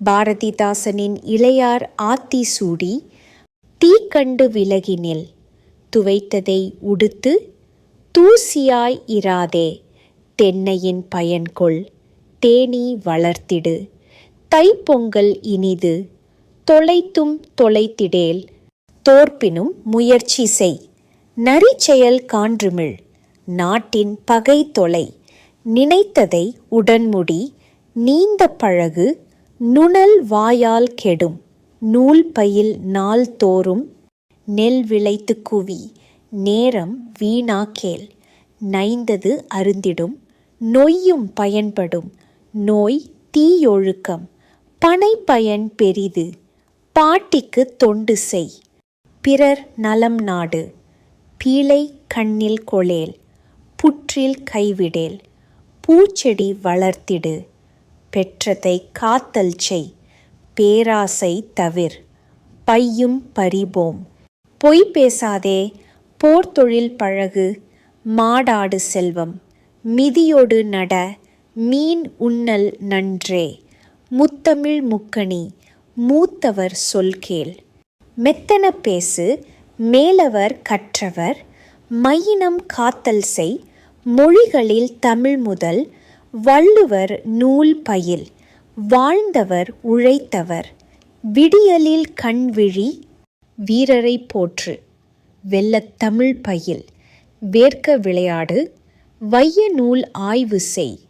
பாரதிதாசனின் இளையார் ஆத்தி சூடி தீ கண்டு விலகினில் துவைத்ததை உடுத்து தூசியாய் இராதே தென்னையின் பயன்கொள் தேனீ வளர்த்திடு தைப்பொங்கல் இனிது தொலைத்தும் தொலைத்திடேல் தோற்பினும் முயற்சி செய் நரிச்செயல் கான்றுமிழ் நாட்டின் பகை தொலை நினைத்ததை உடன்முடி நீந்த பழகு நுணல் வாயால் கெடும். நூல் பயில் நாள் தோறும் நெல் விளைத்து குவி. நேரம் வீணாக்கேல் நைந்தது அருந்திடும். நொய்யும் பயன்படும். நோய் தீயொழுக்கம். பனை பயன் பெரிது. பாட்டிக்கு தொண்டு செய். பிறர் நலம் நாடு. பீழை கண்ணில் கொளேல். புற்றில் கைவிடேல். பூச்செடி வளர்த்திடு. பெற்றதை காத்தல் செய் பேராசை தவிர் பையும் பறிபோம். பொய் பேசாதே போர்த்தொழில் பழகு மாடாடு செல்வம் மிதியோடு நட மீன் உண்ணல் நன்றே முத்தமிழ் முக்கணி மூத்தவர் சொல்கேள். மெத்தன பேசு மேலவர் கற்றவர் மையினம் காத்தல் செய் மொழிகளில் தமிழ் முதல் வள்ளுவர் நூல் பயில் வாழ்ந்தவர் உழைத்தவர். விடியலில் கண்விழி வீரரை போற்று. வெள்ளத்தமிழ் பயில் வேர்க்க விளையாடு வைய நூல் ஆய்வு செய்.